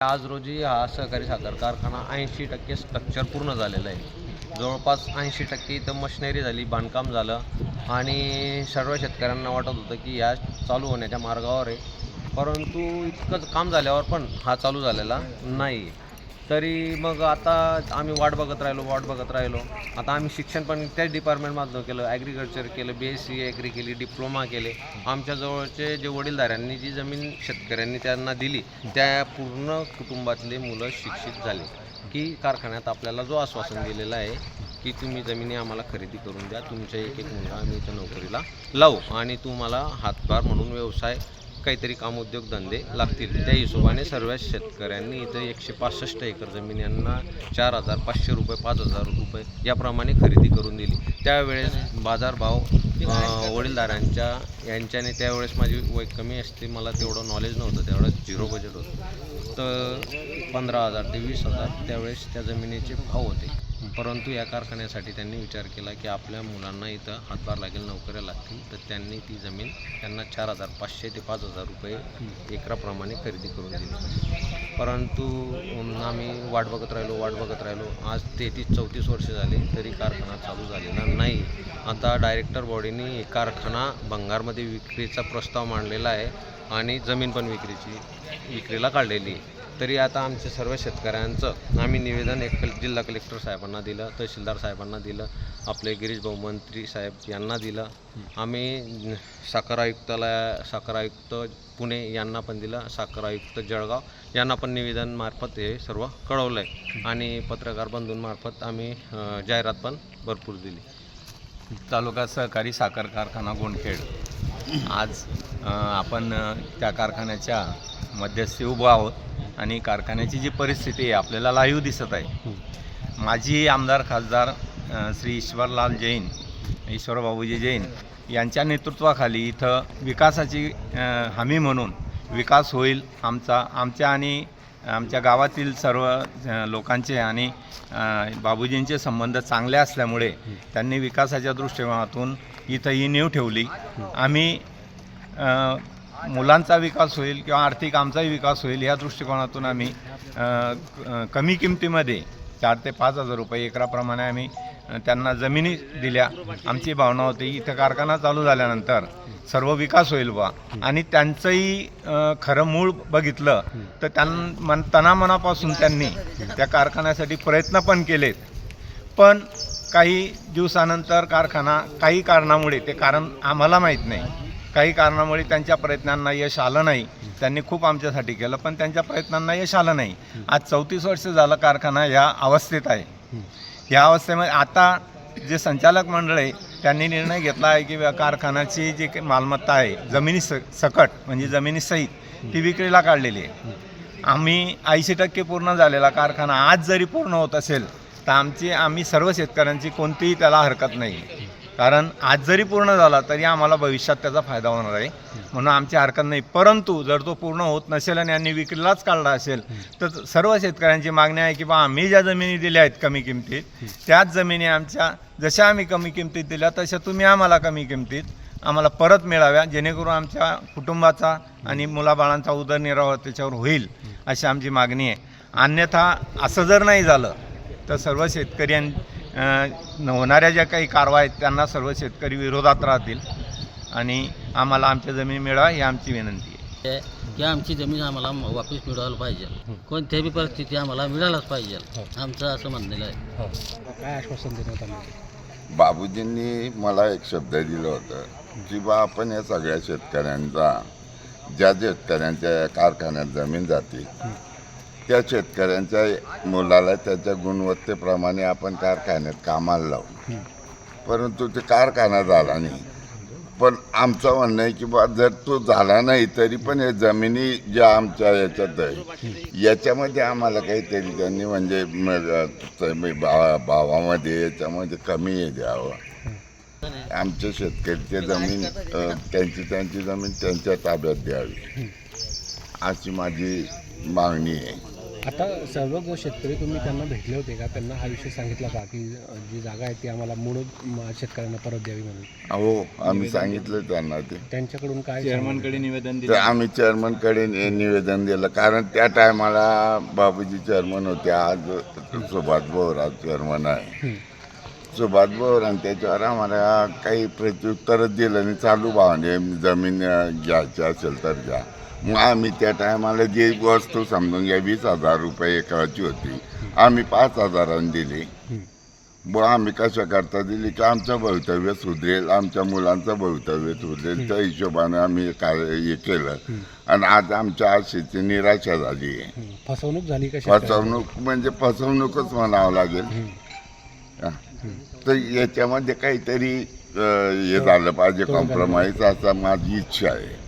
आज रोजी हा सहकारी साखर कारखाना ऐंशी टक्के स्ट्रक्चर पूर्ण झालेलं आहे. जवळपास ऐंशी टक्के इथं मशिनरी झाली बांधकाम झालं आणि सर्व शेतकऱ्यांना वाटत होतं की या चालू होण्याच्या मार्गावर आहे. परंतु इतकंच काम झाल्यावर पण हा चालू झालेला नाही तरी मग आता आम्ही वाट बघत राहिलो वाट बघत राहिलो. आता आम्ही शिक्षण पण त्याच डिपार्टमेंटमधनं केलं. ॲग्रिकल्चर केलं बी एस सी ॲग्री केली डिप्लोमा केले. आमच्याजवळचे जे वडीलधाऱ्यांनी जी जमीन शेतकऱ्यांनी त्यांना दिली त्या पूर्ण कुटुंबातले मुलं शिक्षित झाले. की कारखान्यात आपल्याला जो आश्वासन दिलेलं आहे की तुम्ही जमिनी आम्हाला खरेदी करून द्या तुमच्या एक एक मुलगा आम्ही इथं नोकरीला लावू आणि तुम्हाला हातभार म्हणून व्यवसाय काहीतरी काम उद्योगधंदे लागतील. त्या हिशोबाने सर्व शेतकऱ्यांनी इथं एकशे पासष्ट एकर जमीन यांना चार हजार पाचशे रुपये पाच हजार रुपये याप्रमाणे खरेदी करून दिली. त्यावेळेस बाजारभाव अं, वडीलधाऱ्यांच्या यांच्याने त्यावेळेस माझी वय कमी असते मला तेवढं नॉलेज नव्हतं तेवढं झिरो बजेट होतं. तर पंधरा हजार ते वीस हजार त्यावेळेस त्या जमिनीचे भाव होते. परंतु या कारखान्यासाठी त्यांनी विचार केला की आपल्या मुलांना इथं हातभार लागेल नोकऱ्या लागतील तर त्यांनी ती जमीन त्यांना चार हजार पाचशे ते पाच हजार रुपये एकराप्रमाणे खरेदी करून दिली. परंतु आम्ही वाट बघत राहिलो वाट बघत राहिलो. आज तेहतीस चौतीस वर्ष झाली तरी कारखाना चालू झालेला नाही. आता डायरेक्टर बॉडीने कारखाना भंगारमध्ये विक्रीचा प्रस्ताव मांडलेला आहे आणि जमीन पण विक्रीची विक्रीला काढलेली आहे. तरी आता आमच्या सर्व शेतकऱ्यांचं आम्ही निवेदन एक जिल्हा कलेक्टर साहेबांना दिलं तहसीलदार साहेबांना दिलं आपले गिरीश भाऊ मंत्री साहेब यांना दिलं. आम्ही साखर आयुक्ताला साखर आयुक्त पुणे यांना पण दिलं साखर आयुक्त जळगाव यांना पण निवेदनमार्फत हे सर्व कळवलं आहे आणि पत्रकार बंधूंमार्फत आम्ही जाहिरात पण भरपूर दिली. तालुका सहकारी साखर कारखाना गोंडखेड. आज आपण त्या कारखान्याच्या मध्यस्थी उभं आहोत. आणि कारखान्याची जी परिस्थिती आहे आपल्याला लाईव्ह दिसत आहे. माजी आमदार खासदार श्री ईश्वरलाल जैन ईश्वर बाबूजी जैन यांच्या नेतृत्वाखाली इथं विकासाची हमी म्हणून विकास होईल आमचा आमच्या आणि आमच्या गावातील सर्व लोकांचे आणि बाबूजींचे संबंध चांगले असल्यामुळे त्यांनी विकासाच्या दृष्टिकोनातून इथं ही नीव ठेवली. आम्ही मुलांचा विकास होईल किंवा आर्थिक आमचाही विकास होईल या दृष्टिकोनातून आम्ही कमी किमतीमध्ये चार ते पाच हजार रुपये एकराप्रमाणे आम्ही त्यांना जमिनी दिल्या. आमची भावना होती इथं कारखाना चालू झाल्यानंतर सर्व विकास होईल बा आणि त्यांचंही खरं मूळ बघितलं तर त्यां मन तनामनापासून त्यांनी त्या कारखान्यासाठी प्रयत्न पण केलेत. पण काही दिवसानंतर कारखाना काही कारणामुळे ते कारण आम्हाला माहीत नाही. काही कारणामुळे त्यांच्या प्रयत्नांना यश आलं नाही. त्यांनी खूप आमच्यासाठी केलं पण त्यांच्या प्रयत्नांना यश आलं नाही. आज चौतीस वर्ष झालं कारखाना या अवस्थेत आहे. या अवस्थेमध्ये आता जे संचालक मंडळ आहे त्यांनी निर्णय घेतला आहे की कारखान्याची जी मालमत्ता आहे जमिनी स सकट म्हणजे जमिनीसहित ती विक्रीला काढलेली आहे. आम्ही ऐंशी टक्के पूर्ण झालेला कारखाना आज जरी पूर्ण होत असेल तर आमची आम्ही सर्व शेतकऱ्यांची कोणतीही त्याला हरकत नाही. कारण आज जरी पूर्ण झाला तरी आम्हाला भविष्यात त्याचा फायदा होणार आहे. म्हणून आमची हरकत नाही. परंतु जर तो पूर्ण होत नसेल आणि यांनी विक्रीलाच काढला असेल तर सर्व शेतकऱ्यांची मागणी आहे की बा आम्ही ज्या जमिनी दिल्या आहेत कमी किमतीत त्याच जमिनी आमच्या जशा आम्ही कमी किमतीत दिल्या तशा तुम्ही आम्हाला कमी किमतीत आम्हाला परत मिळाव्या जेणेकरून आमच्या कुटुंबाचा आणि मुलाबाळांचा उदरनिर्वाह त्याच्यावर होईल अशी आमची मागणी आहे. अन्यथा असं जर नाही झालं तर सर्व शेतकऱ्यांनी होणाऱ्या ज्या काही कारवाई आहेत त्यांना सर्व शेतकरी विरोधात राहतील. आणि आम्हाला आमच्या जमीन मिळावा ही आमची विनंती आहे. की आमची जमीन आम्हाला वापस मिळवायला पाहिजे. कोणत्याही बी परिस्थिती आम्हाला मिळायलाच पाहिजे. आमचं असं म्हणलेलं आहे. बाबूजींनी मला एक शब्द दिलं होतं की बा आपण या सगळ्या शेतकऱ्यांचा ज्या शेतकऱ्यांच्या कारखान्यात जमीन जाते त्या शेतकऱ्यांच्या मुलाला त्याच्या गुणवत्तेप्रमाणे आपण कारखान्यात कामाला लावू. परंतु ते कारखाना झाला नाही. पण आमचं म्हणणं आहे की बा जर तो झाला नाही तरी पण हे जमिनी ज्या आमच्या याच्यात आहे याच्यामध्ये आम्हाला काहीतरी त्यांनी म्हणजे भावा भावामध्ये याच्यामध्ये कमी हे द्यावं. आमच्या शेतकऱ्याची जमीन त्यांची त्यांची जमीन त्यांच्या ताब्यात द्यावी. अशी माझी मागणी आहे. आता सर्व जो शेतकरी तुम्ही त्यांना भेटले होते का? त्यांना हा विषय सांगितला का की जी जागा आहे ती आम्हाला मूळ शेतकऱ्यांना परत द्यावी म्हणून? अहो आम्ही सांगितलं त्यांना ते. त्यांच्याकडून काय चेअरमनकडे निवेदन तर दिलं आम्ही चेअरमनकडे नि- निवेदन दिलं. कारण त्या टायमाला बाबूजी चेअरमन होते. आज सुभाष बोरा चेअरमन आहे. सुभाष बोर आणि त्याच्यावर आम्हाला काही प्रत्युत्तरच दिलं. नाही चालू भावाने जमीन अं, घ्यायची असेल तर घ्या. मग आम्ही त्या टायमाला जी वस्तू समजून घ्या वीस हजार रुपये एकराची होती. आम्ही पाच हजारांनी दिली. मग आम्ही कशा करता दिली की आमचं भवितव्य सुधरेल आमच्या मुलांचं भवितव्य सुधरेल. त्या हिशोबाने आम्ही काय हे केलं. आणि आज आमच्या आशेची निराशा झाली आहे. फसवणूक झाली? फसवणूक म्हणजे फसवणूकच म्हणावं लागेल. तर याच्यामध्ये काहीतरी हे झालं पाहिजे कॉम्प्रोमाइज असं माझी इच्छा आहे.